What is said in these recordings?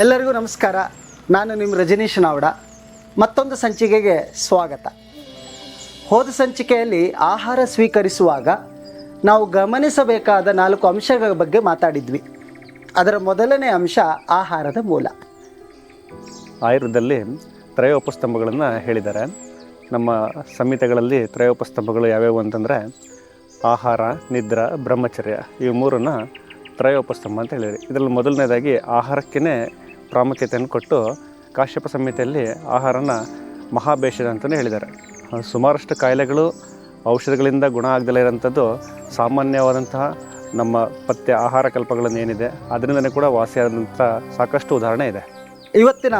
ಎಲ್ಲರಿಗೂ ನಮಸ್ಕಾರ. ನಾನು ನಿಮ್ಮ ರಜನೀಶ್ ನಾವಡ. ಮತ್ತೊಂದು ಸಂಚಿಕೆಗೆ ಸ್ವಾಗತ. ಹೋದ ಸಂಚಿಕೆಯಲ್ಲಿ ಆಹಾರ ಸ್ವೀಕರಿಸುವಾಗ ನಾವು ಗಮನಿಸಬೇಕಾದ ನಾಲ್ಕು ಅಂಶಗಳ ಬಗ್ಗೆ ಮಾತಾಡಿದ್ವಿ. ಅದರ ಮೊದಲನೇ ಅಂಶ ಆಹಾರದ ಮೂಲ. ಆಯುರ್ವೇದದಲ್ಲಿ ತ್ರಯೋಪಸ್ತಂಭಗಳನ್ನು ಹೇಳಿದ್ದಾರೆ. ನಮ್ಮ ಸಂಹಿತೆಗಳಲ್ಲಿ ತ್ರಯೋಪಸ್ತಂಭಗಳು ಯಾವ್ಯಾವು ಅಂತಂದರೆ ಆಹಾರ, ನಿದ್ರಾ, ಬ್ರಹ್ಮಚರ್ಯ, ಇವು ಮೂರನ್ನು ತ್ರಯೋಪಸ್ತಂಭ ಅಂತ ಹೇಳಿರಿ ಇದರಲ್ಲಿ ಮೊದಲನೇದಾಗಿ ಆಹಾರಕ್ಕೇ ಪ್ರಾಮುಖ್ಯತೆಯನ್ನು ಕೊಟ್ಟು ಕಾಶ್ಯಪ ಸಂಹಿತೆಯಲ್ಲಿ ಆಹಾರನ ಮಹಾಭೇಷಜ ಅಂತಲೇ ಹೇಳಿದ್ದಾರೆ. ಸುಮಾರಷ್ಟು ಕಾಯಿಲೆಗಳು ಔಷಧಗಳಿಂದ ಗುಣ ಆಗದಲೇ ಇರೋಂಥದ್ದು ಸಾಮಾನ್ಯವಾದಂತಹ ನಮ್ಮ ಪಥ್ಯ ಆಹಾರ ಕಲ್ಪಗಳನ್ನು ಏನಿದೆ, ಅದರಿಂದನೇ ಕೂಡ ವಾಸಿಯಾದಂಥ ಸಾಕಷ್ಟು ಉದಾಹರಣೆ ಇದೆ. ಇವತ್ತಿನ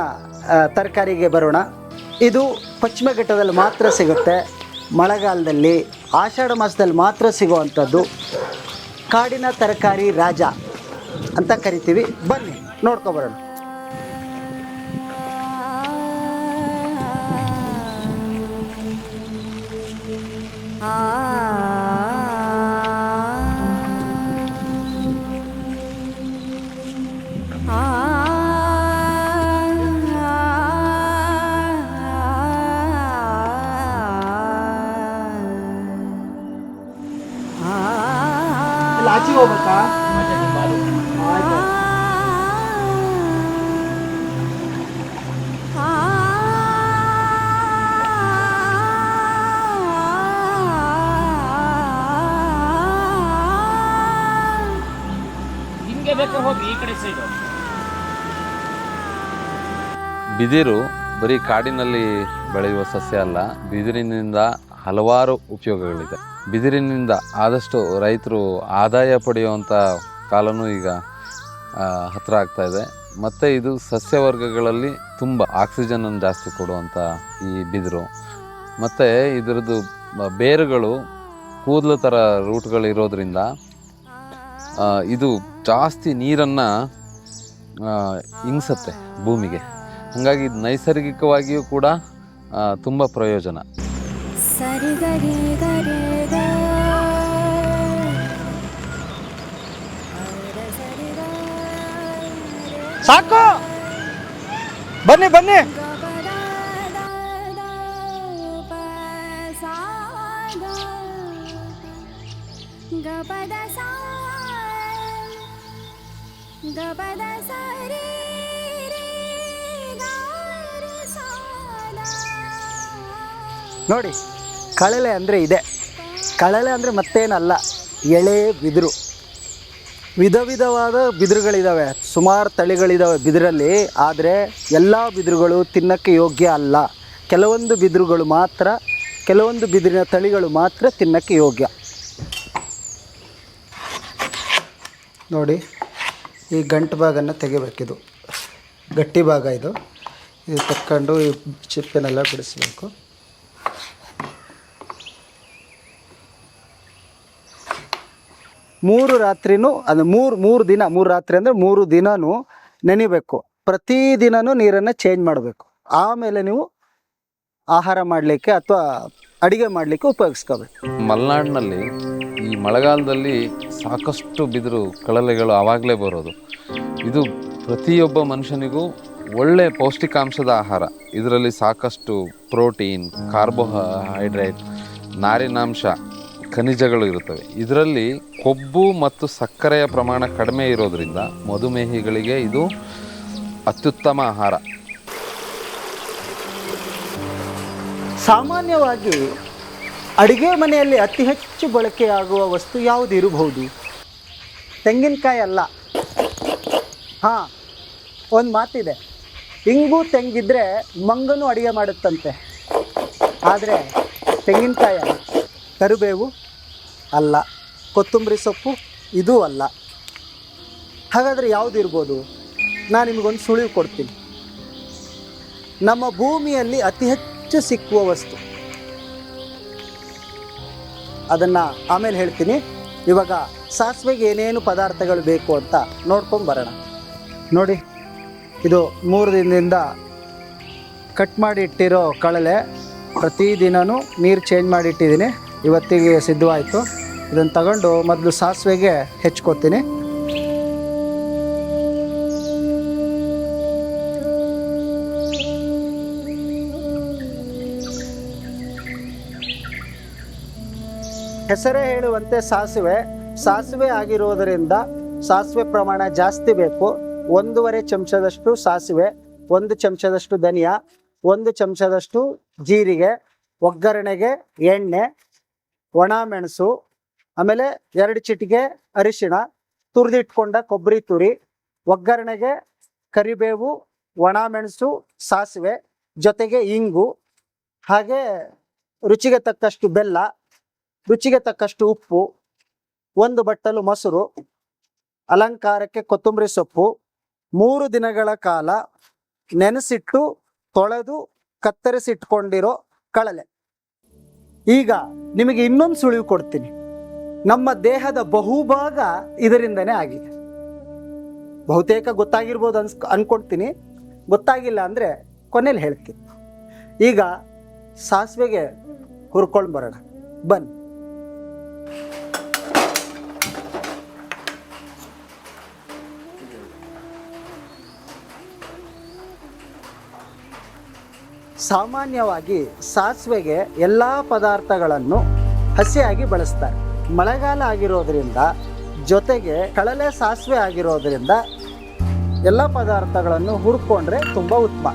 ತರಕಾರಿಗೆ ಬರೋಣ. ಇದು ಪಶ್ಚಿಮ ಘಟ್ಟದಲ್ಲಿ ಮಾತ್ರ ಸಿಗುತ್ತೆ. ಮಳೆಗಾಲದಲ್ಲಿ, ಆಷಾಢ ಮಾಸದಲ್ಲಿ ಮಾತ್ರ ಸಿಗುವಂಥದ್ದು. ಕಾಡಿನ ತರಕಾರಿ ರಾಜ ಅಂತ ಕರಿತೀವಿ. ಬನ್ನಿ ನೋಡ್ಕೊಬರೋಣ Ah. ಈ ಬಿದಿರು ಬರೀ ಕಾಡಿನಲ್ಲಿ ಬೆಳೆಯುವ ಸಸ್ಯ ಅಲ್ಲ, ಬಿದಿರಿನಿಂದ ಹಲವಾರು ಉಪಯೋಗಗಳಿದೆ. ಬಿದಿರಿನಿಂದ ಆದಷ್ಟು ರೈತರು ಆದಾಯ ಪಡೆಯುವಂಥ ಕಾಲನೂ ಈಗ ಹತ್ತಿರ ಆಗ್ತಾ ಇದೆ. ಮತ್ತು ಇದು ಸಸ್ಯವರ್ಗಗಳಲ್ಲಿ ತುಂಬ ಆಕ್ಸಿಜನನ್ನು ಜಾಸ್ತಿ ಕೊಡುವಂಥ ಈ ಬಿದಿರು. ಮತ್ತು ಇದರದ್ದು ಬೇರುಗಳು ಕೂದಲು ಥರ ರೂಟ್ಗಳಿರೋದ್ರಿಂದ ಇದು ಜಾಸ್ತಿ ನೀರನ್ನು ಇಂಗ್ಸತ್ತೆ ಭೂಮಿಗೆ. ಹಾಗಾಗಿ ಇದು ನೈಸರ್ಗಿಕವಾಗಿಯೂ ಕೂಡ ತುಂಬ ಪ್ರಯೋಜನ. ಸಾಕು! ಬನ್ನಿ ಬನ್ನಿ! ಗಬದ ಸಾ ನೋಡಿ, ಕಳಲೆ ಅಂದರೆ ಇದೆ. ಕಳಲೆ ಅಂದರೆ ಮತ್ತೇನಲ್ಲ, ಎಳೆ ಬಿದಿರು. ವಿಧ ವಿಧವಾದ ಬಿದಿರುಗಳಿದ್ದಾವೆ ಸುಮಾರು ತಳಿಗಳಿದ್ದಾವೆ ಬಿದಿರಲ್ಲಿ, ಆದರೆ ಎಲ್ಲ ಬಿದಿರುಗಳು ತಿನ್ನಕ್ಕೆ ಯೋಗ್ಯ ಅಲ್ಲ. ಕೆಲವೊಂದು ಬಿದಿರುಗಳು ಮಾತ್ರ, ಕೆಲವೊಂದು ಬಿದಿರಿನ ತಳಿಗಳು ಮಾತ್ರ ತಿನ್ನಕ್ಕೆ ಯೋಗ್ಯ. ನೋಡಿ ಈ ಗಂಟು ಭಾಗನ ತೆಗಿಬೇಕಿದು. ಗಟ್ಟಿ ಭಾಗ ಇದು. ಇದು ತಕ್ಕೊಂಡು ಈ ಚಿಪ್ಪನ್ನೆಲ್ಲ ಬಿಡಿಸ್ಬೇಕು. ಮೂರು ರಾತ್ರಿನೂ ಅದು ಮೂರು ಮೂರು ದಿನ, ಮೂರು ರಾತ್ರಿ ಅಂದರೆ ಮೂರು ದಿನವೂ ನೆನಿಬೇಕು. ಪ್ರತಿ ದಿನವೂ ನೀರನ್ನು ಚೇಂಜ್ ಮಾಡಬೇಕು. ಆಮೇಲೆ ನೀವು ಆಹಾರ ಮಾಡಲಿಕ್ಕೆ ಅಥವಾ ಅಡಿಗೆ ಮಾಡಲಿಕ್ಕೆ ಉಪಯೋಗಿಸ್ಕೋಬೇಕು. ಮಲೆನಾಡಿನಲ್ಲಿ ಈ ಮಳೆಗಾಲದಲ್ಲಿ ಸಾಕಷ್ಟು ಬಿದಿರು ಕಳಲೆಗಳು ಆವಾಗಲೇ ಬರೋದು. ಇದು ಪ್ರತಿಯೊಬ್ಬ ಮನುಷ್ಯನಿಗೂ ಒಳ್ಳೆ ಪೌಷ್ಟಿಕಾಂಶದ ಆಹಾರ. ಇದರಲ್ಲಿ ಸಾಕಷ್ಟು ಪ್ರೋಟೀನ್, ಕಾರ್ಬೋಹೈಡ್ರೇಟ್, ನಾರಿನಾಂಶ, ಖನಿಜಗಳು ಇರುತ್ತವೆ. ಇದರಲ್ಲಿ ಕೊಬ್ಬು ಮತ್ತು ಸಕ್ಕರೆಯ ಪ್ರಮಾಣ ಕಡಿಮೆ ಇರೋದರಿಂದ ಮಧುಮೇಹಿಗಳಿಗೆ ಇದು ಅತ್ಯುತ್ತಮ ಆಹಾರ. ಸಾಮಾನ್ಯವಾಗಿ ಅಡಿಗೆ ಮನೆಯಲ್ಲಿ ಅತಿ ಹೆಚ್ಚು ಬಳಕೆಯಾಗುವ ವಸ್ತು ಯಾವುದು ಇರಬಹುದು? ತೆಂಗಿನಕಾಯಿ ಅಲ್ಲ. ಹಾಂ, ಒಂದು ಮಾತಿದೆ. ಇಂಗು ತೆಂಗಿದ್ರೆ ಮಂಗನು ಅಡಿಗೆ ಮಾಡುತ್ತಂತೆ. ಆದರೆ ತೆಂಗಿನಕಾಯಿ ಕರಿಬೇವು ಅಲ್ಲ. ಕೊತ್ತಂಬರಿ ಸೊಪ್ಪು ಇದೂ ಅಲ್ಲ. ಹಾಗಾದರೆ ಯಾವುದಿರ್ಬೋದು ನಾನು ನಿಮಗೊಂದು ಸುಳಿವು ಕೊಡ್ತೀನಿ. ನಮ್ಮ ಭೂಮಿಯಲ್ಲಿ ಅತಿ ಹೆಚ್ಚು ಸಿಕ್ಕುವ ವಸ್ತು. ಅದನ್ನು ಆಮೇಲೆ ಹೇಳ್ತೀನಿ. ಇವಾಗ ಸಾಸಿವೆಗೆ ಏನೇನು ಪದಾರ್ಥಗಳು ಬೇಕು ಅಂತ ನೋಡ್ಕೊಂಡು ಬರೋಣ. ನೋಡಿ, ಇದು ಮೂರು ದಿನದಿಂದ ಕಟ್ ಮಾಡಿ ಇಟ್ಟಿರೋ ಕಳಲೆ ಪ್ರತಿದಿನವೂ ನೀರು ಚೇಂಜ್ ಮಾಡಿ ಇಟ್ಟಿದ್ದೀನಿ. ಇವತ್ತಿಗೆ ಸಿದ್ಧವಾಯಿತು. ಇದನ್ನು ತಗೊಂಡು ಮೊದಲು ಸಾಸಿವೆಗೆ ಹೆಚ್ಕೋತೀನಿ. ಹೆಸರೇ ಹೇಳುವಂತೆ ಸಾಸಿವೆ. ಸಾಸಿವೆ ಆಗಿರುವುದರಿಂದ ಸಾಸಿವೆ ಪ್ರಮಾಣ ಜಾಸ್ತಿ ಬೇಕು. ಒಂದೂವರೆ ಚಮಚದಷ್ಟು ಸಾಸಿವೆ, ಒಂದು ಚಮಚದಷ್ಟು ಧನಿಯಾ, ಒಂದು ಚಮಚದಷ್ಟು ಜೀರಿಗೆ, ಒಗ್ಗರಣೆಗೆ ಎಣ್ಣೆ, ಒಣ ಮೆಣಸು, ಆಮೇಲೆ ಎರಡು ಚಿಟಿಕೆ ಅರಿಶಿಣ, ತುರಿದಿಟ್ಕೊಂಡ ಕೊಬ್ಬರಿ ತುರಿ, ಒಗ್ಗರಣೆಗೆ ಕರಿಬೇವು, ಒಣ ಮೆಣಸು, ಸಾಸಿವೆ, ಜೊತೆಗೆ ಇಂಗು, ಹಾಗೆ ರುಚಿಗೆ ತಕ್ಕಷ್ಟು ಬೆಲ್ಲ ರುಚಿಗೆ ತಕ್ಕಷ್ಟು ಉಪ್ಪು, ಒಂದು ಬಟ್ಟಲು ಮೊಸರು, ಅಲಂಕಾರಕ್ಕೆ ಕೊತ್ತಂಬರಿ ಸೊಪ್ಪು, ಮೂರು ದಿನಗಳ ಕಾಲ ನೆನೆಸಿಟ್ಟು ತೊಳೆದು ಕತ್ತರಿಸಿಟ್ಕೊಂಡಿರೋ ಕಳಲೆ. ಈಗ ನಿಮಗೆ ಇನ್ನೊಂದು ಸುಳಿವು ಕೊಡ್ತೀನಿ. ನಮ್ಮ ದೇಹದ ಬಹುಭಾಗ ಇದರಿಂದನೇ ಆಗಿದೆ. ಬಹುತೇಕ ಗೊತ್ತಾಗಿರ್ಬೋದು ಅನ್ಸ್ ಅನ್ಕೊಳ್ತೀನಿ ಗೊತ್ತಾಗಿಲ್ಲ ಅಂದರೆ ಕೊನೆಯಲ್ಲಿ ಹೇಳ್ತೀನಿ. ಈಗ ಸಾಸಿವೆಗೆ ಹುರ್ಕೊಂಡು ಬರೋಣ. ಬನ್ನಿ. ಸಾಮಾನ್ಯವಾಗಿ ಸಾಸಿವೆಗೆ ಎಲ್ಲ ಪದಾರ್ಥಗಳನ್ನು ಹಸಿಯಾಗಿ ಬಳಸ್ತಾರೆ. ಮಳೆಗಾಲ ಆಗಿರೋದ್ರಿಂದ ಜೊತೆಗೆ ಕಳಲೆ ಸಾಸಿವೆ ಆಗಿರೋದ್ರಿಂದ ಎಲ್ಲ ಪದಾರ್ಥಗಳನ್ನು ಹುರ್ಕೊಂಡ್ರೆ ತುಂಬ ಉತ್ತಮ.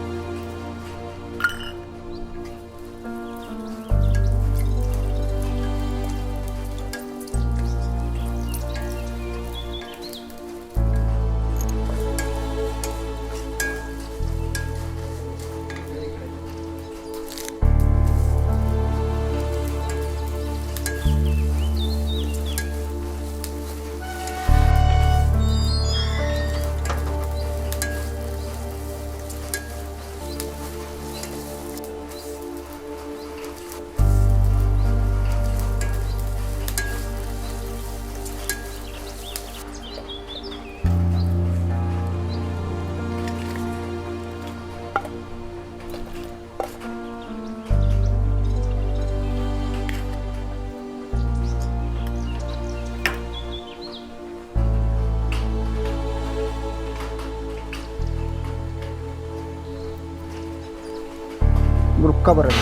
ಬರೋಣ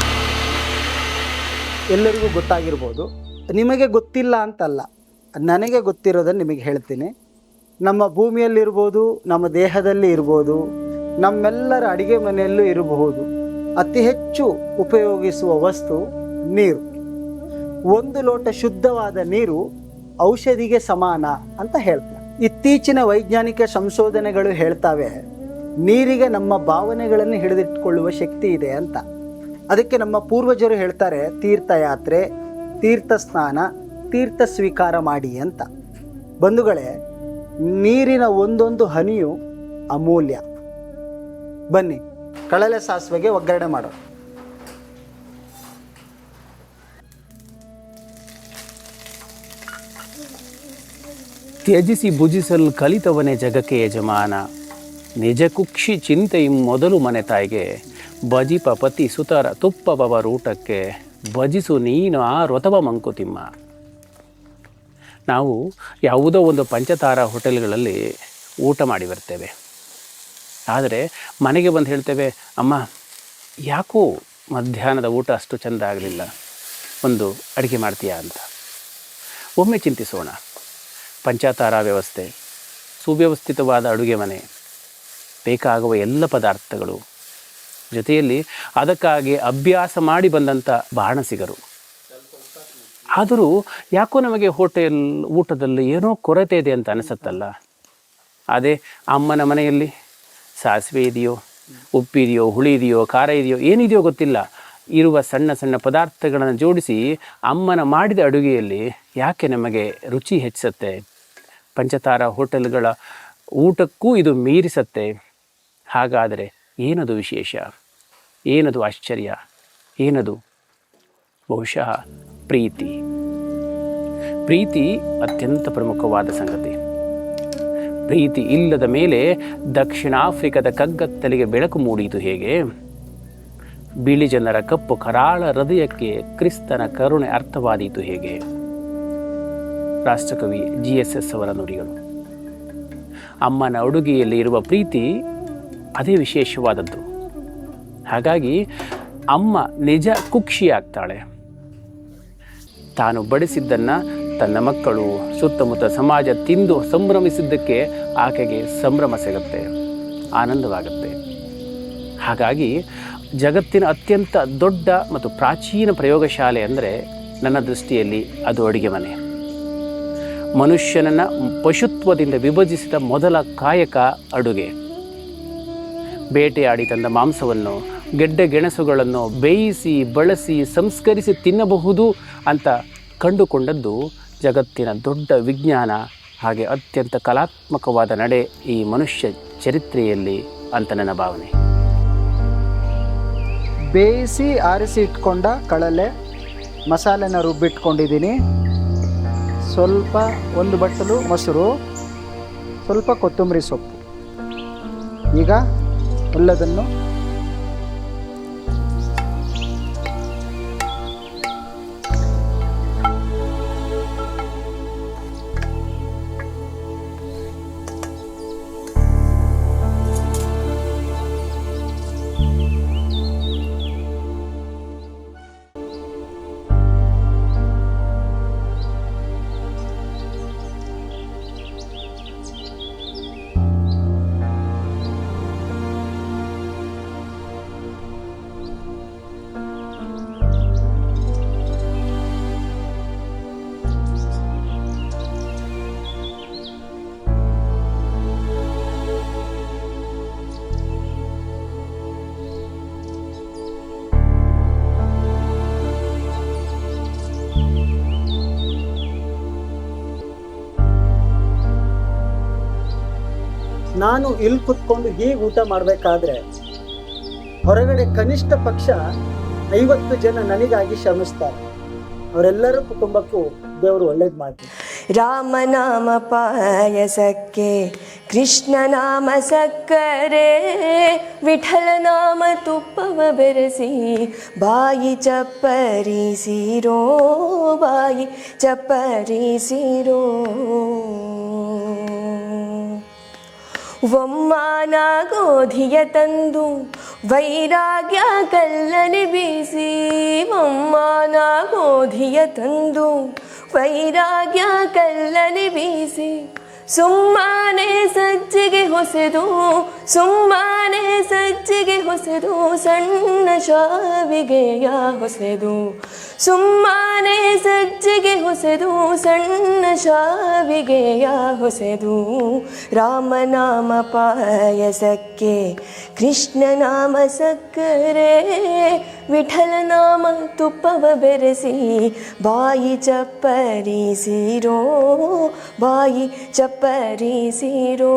ಎಲ್ಲರಿಗೂ ಗೊತ್ತಾಗಿರ್ಬೋದು. ನಿಮಗೆ ಗೊತ್ತಿಲ್ಲ ಅಂತಲ್ಲ. ನನಗೆ ಗೊತ್ತಿರೋದನ್ನು ನಿಮಗೆ ಹೇಳ್ತೀನಿ. ನಮ್ಮ ಭೂಮಿಯಲ್ಲಿರ್ಬೋದು ನಮ್ಮ ದೇಹದಲ್ಲಿ ಇರ್ಬೋದು, ನಮ್ಮೆಲ್ಲರ ಅಡಿಗೆ ಮನೆಯಲ್ಲೂ ಇರಬಹುದು. ಅತಿ ಹೆಚ್ಚು ಉಪಯೋಗಿಸುವ ವಸ್ತು ನೀರು. ಒಂದು ಲೋಟ ಶುದ್ಧವಾದ ನೀರು ಔಷಧಿಗೆ ಸಮಾನ ಅಂತ ಹೇಳ್ತಾರೆ. ಇತ್ತೀಚಿನ ವೈಜ್ಞಾನಿಕ ಸಂಶೋಧನೆಗಳು ಹೇಳ್ತಾವೆ, ನೀರಿಗೆ ನಮ್ಮ ಭಾವನೆಗಳನ್ನು ಹಿಡಿದಿಟ್ಕೊಳ್ಳುವ ಶಕ್ತಿ ಇದೆ ಅಂತ. ಅದಕ್ಕೆ ನಮ್ಮ ಪೂರ್ವಜರು ಹೇಳ್ತಾರೆ, ತೀರ್ಥಯಾತ್ರೆ ತೀರ್ಥ ಸ್ನಾನ ತೀರ್ಥ ಸ್ವೀಕಾರ ಮಾಡಿ ಅಂತ. ಬಂಧುಗಳೇ, ನೀರಿನ ಒಂದೊಂದು ಹನಿಯು ಅಮೂಲ್ಯ. ಬನ್ನಿ, ಕಳಲೆ ಸಾಸಿವೆಗೆ ಒಗ್ಗರಣೆ ಮಾಡೋಣ. ತ್ಯಜಿಸಿ ಭುಜಿಸಲು ಕಲಿತವನೇ ಜಗಕ್ಕೆ ಯಜಮಾನ. ನಿಜ ಕುಕ್ಷಿ ಚಿಂತೆಯಂ ಮೊದಲು ಮನೆ ತಾಯಿಗೆ. ಬಜಿಪ ಪತಿ ಸುತರ ತುಪ್ಪಬವ ಊಟಕ್ಕೆ ಭಜಿಸು ನೀನು ಆ ರೊತವ ಮಂಕುತಿಮ್ಮ. ನಾವು ಯಾವುದೋ ಒಂದು ಪಂಚತಾರ ಹೋಟೆಲ್ಗಳಲ್ಲಿ ಊಟ ಮಾಡಿ ಬರ್ತೇವೆ. ಆದರೆ ಮನೆಗೆ ಬಂದು ಹೇಳ್ತೇವೆ, ಅಮ್ಮ, ಯಾಕೋ ಮಧ್ಯಾಹ್ನದ ಊಟ ಅಷ್ಟು ಚೆಂದ ಆಗಲಿಲ್ಲ. ಒಂದು ಅಡುಗೆ ಮಾಡ್ತೀಯಾ ಅಂತ. ಒಮ್ಮೆ ಚಿಂತಿಸೋಣ. ಪಂಚತಾರಾ ವ್ಯವಸ್ಥೆ, ಸುವ್ಯವಸ್ಥಿತವಾದ ಅಡುಗೆ ಮನೆ, ಬೇಕಾಗುವ ಎಲ್ಲ ಪದಾರ್ಥಗಳು ಜೊತೆಯಲ್ಲಿ ಅದಕ್ಕಾಗಿ ಅಭ್ಯಾಸ ಮಾಡಿ ಬಂದಂಥ ಬಾಣಸಿಗರು. ಆದರೂ ಯಾಕೋ ನಮಗೆ ಹೋಟೆಲ್ ಊಟದಲ್ಲಿ ಏನೋ ಕೊರತೆ ಇದೆ ಅಂತ ಅನಿಸುತ್ತಲ್ಲ? ಅದೇ ಅಮ್ಮನ ಮನೆಯಲ್ಲಿ ಸಾಸಿವೆ ಇದೆಯೋ ಉಪ್ಪಿದೆಯೋ ಹುಳಿ ಇದೆಯೋ, ಖಾರ ಇದೆಯೋ, ಏನಿದೆಯೋ ಗೊತ್ತಿಲ್ಲ. ಇರುವ ಸಣ್ಣ ಸಣ್ಣ ಪದಾರ್ಥಗಳನ್ನು ಜೋಡಿಸಿ ಅಮ್ಮನ ಮಾಡಿದ ಅಡುಗೆಯಲ್ಲಿ ಯಾಕೆ ನಮಗೆ ರುಚಿ ಹೆಚ್ಚಿಸುತ್ತೆ? ಪಂಚತಾರ ಹೋಟೆಲ್ಗಳ ಊಟಕ್ಕೂ ಇದು ಮೀರಿಸತ್ತೆ. ಹಾಗಾದರೆ ಏನದು ವಿಶೇಷ? ಏನದು ಆಶ್ಚರ್ಯ? ಏನದು? ಬಹುಶಃ ಪ್ರೀತಿ. ಪ್ರೀತಿ ಅತ್ಯಂತ ಪ್ರಮುಖವಾದ ಸಂಗತಿ. ಪ್ರೀತಿ ಇಲ್ಲದ ಮೇಲೆ ದಕ್ಷಿಣ ಆಫ್ರಿಕಾದ ಕಗ್ಗತ್ತಲಿಗೆ ಬೆಳಕು ಮೂಡಿತು ಹೇಗೆ? ಬಿಳಿ ಜನರ ಕಪ್ಪು ಕರಾಳ ಹೃದಯಕ್ಕೆ ಕ್ರಿಸ್ತನ ಕರುಣೆ ಅರ್ಥವಾದೀತು ಹೇಗೆ? ರಾಷ್ಟ್ರಕವಿ ಜಿ ಎಸ್ ಎಸ್ ಅವರ ನುಡಿಗಳು. ಅಮ್ಮನ ಅಡುಗೆಯಲ್ಲಿ ಇರುವ ಪ್ರೀತಿ ಅದೇ ವಿಶೇಷವಾದದ್ದು. ಹಾಗಾಗಿ ಅಮ್ಮ ನಿಜ ಕುಕ್ಷಿ ಆಗ್ತಾಳೆ ತಾನು ಬಡಿಸಿದ್ದನ್ನು ತನ್ನ ಮಕ್ಕಳು, ಸುತ್ತಮುತ್ತ ಸಮಾಜ ತಿಂದು ಸಂಭ್ರಮಿಸಿದ್ದಕ್ಕೆ ಆಕೆಗೆ ಸಂಭ್ರಮ ಸಿಗುತ್ತೆ, ಆನಂದವಾಗುತ್ತೆ. ಹಾಗಾಗಿ ಜಗತ್ತಿನ ಅತ್ಯಂತ ದೊಡ್ಡ ಮತ್ತು ಪ್ರಾಚೀನ ಪ್ರಯೋಗಶಾಲೆ ಅಂದರೆ ನನ್ನ ದೃಷ್ಟಿಯಲ್ಲಿ ಅದು ಅಡುಗೆ ಮನೆ. ಮನುಷ್ಯನನ್ನು ಪಶುತ್ವದಿಂದ ವಿಭಜಿಸಿದ ಮೊದಲ ಕಾಯಕ ಅಡುಗೆ. ಬೇಟೆಯಾಡಿ ತಂದ ಮಾಂಸವನ್ನು ಗೆಡ್ಡೆ ಗೆಣಸುಗಳನ್ನು ಬೇಯಿಸಿ, ಬಳಸಿ, ಸಂಸ್ಕರಿಸಿ ತಿನ್ನಬಹುದು ಅಂತ ಕಂಡುಕೊಂಡದ್ದು ಜಗತ್ತಿನ ದೊಡ್ಡ ವಿಜ್ಞಾನ. ಹಾಗೆ ಅತ್ಯಂತ ಕಲಾತ್ಮಕವಾದ ನಡೆ ಈ ಮನುಷ್ಯ ಚರಿತ್ರೆಯಲ್ಲಿ ಅಂತ ನನ್ನ ಭಾವನೆ. ಬೇಯಿಸಿ ಆರಿಸಿ ಇಟ್ಕೊಂಡ ಕಳಲೆ ಮಸಾಲೆನ ರುಬ್ಬಿಟ್ಕೊಂಡಿದ್ದೀನಿ. ಸ್ವಲ್ಪ ಒಂದು ಬಟ್ಟಲು ಮೊಸರು, ಸ್ವಲ್ಪ ಕೊತ್ತಂಬರಿ ಸೊಪ್ಪು. ಈಗ ಎಲ್ಲದನ್ನು ನಾನು ಇಲ್ಲಿ ಕುತ್ಕೊಂಡು ಹೀಗೆ ಊಟ ಮಾಡಬೇಕಾದ್ರೆ, ಹೊರಗಡೆ ಕನಿಷ್ಠ ಪಕ್ಷ ಐವತ್ತು ಜನ ನನಗಾಗಿ ಶ್ರಮಿಸ್ತಾರೆ. ಅವರೆಲ್ಲರ ಕುಟುಂಬಕ್ಕೂ ದೇವರು ಒಳ್ಳೇದು ಮಾಡ್ತಾರೆ ರಾಮನಾಮ ಪಾಯಸಕ್ಕೆ, ಕೃಷ್ಣ ನಾಮ ಸಕ್ಕರೆ, ವಿಠಲ ನಾಮ ತುಪ್ಪವ ಬೆರೆಸಿ, ಬಾಯಿ ಚಪ್ಪರಿಸಿರೋ ಬಾಯಿ ಚಪ್ಪರಿಸಿರೋ. ಒಮ್ಮಾನ ಗೋಧಿಯ ತಂದು ವೈರಾಗ್ಯ ಕಲ್ಲನೆ ಬೀಸಿ ಒಮ್ಮಾನ ಗೋಧಿಯ ತಂದು ವೈರಾಗ್ಯ ಕಲ್ಲನೆ ಬೀಸಿ ಸುಮ್ಮನೆ ಸಜ್ಜಿಗೆ ಹೊಸೆದು, ಸುಮ್ಮನೆ ಸಜ್ಜಿಗೆ ಹೊಸೆದು ಸಣ್ಣ ಶಾವಿಗೆಯ ಹೊಸೆದು. ಸುಮ್ಮನೆ ಸಜ್ಜಿಗೆ ಹೊಸೆದು, ಸಣ್ಣ ಶಾವಿಗೆಯ ಹೊಸೆದು. ರಾಮನಾಮ ಪಾಯಸಕ್ಕೆ ಕೃಷ್ಣನಾಮ ಸಕ್ಕರೆ ವಿಠಲನಾಮ ತುಪ್ಪವ ಬೆರೆಸಿ, ಬಾಯಿ ಚಪ್ಪರಿಸಿರೋ ಬಾಯಿ ಚಪ್ಪರಿಸಿರೋ.